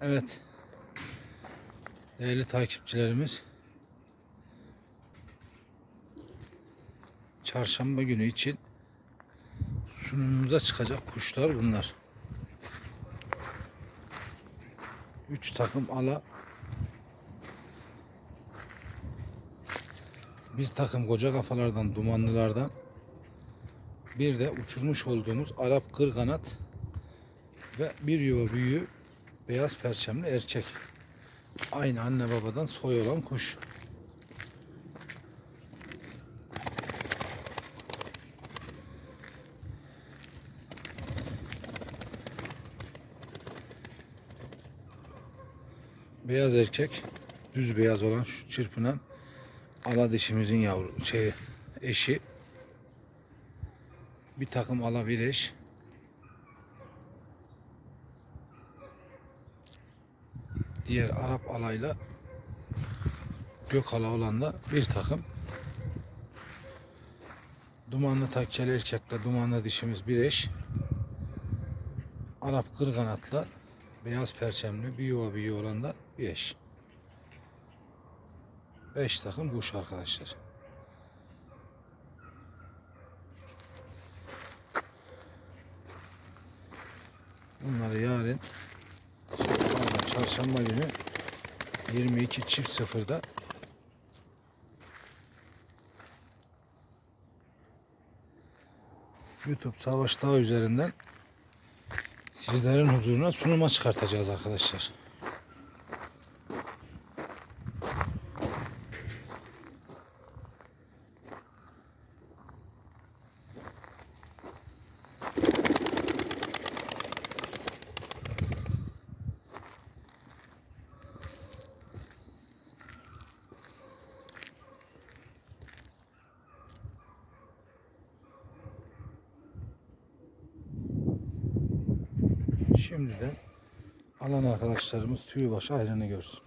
Evet. Değerli takipçilerimiz. Çarşamba günü için sunumumuza çıkacak kuşlar bunlar. Üç takım ala bir takım koca kafalardan dumanlılardan bir de uçurmuş olduğumuz Arap kırganat ve bir yuva büyüğü beyaz perçemli erkek. Aynı anne babadan soy olan kuş. Beyaz erkek, düz beyaz olan şu çırpınan ala dişimizin yavru şey eşi. Bir takım ala bir eş. Diğer Arap alayla gök ala olan da bir takım. Dumanlı takkeli erkekle dumanlı dişimiz bir eş. Arap kırganatla beyaz perçemli bir yuva bir yuva olan da bir eş. Beş takım kuş arkadaşlar. Bunları yarın çarşamba günü 22 çift sıfırda YouTube Savaş Dağı üzerinden sizlerin huzuruna sunuma çıkartacağız arkadaşlar. Şimdiden alan arkadaşlarımız tüyü başı ayrını görsün.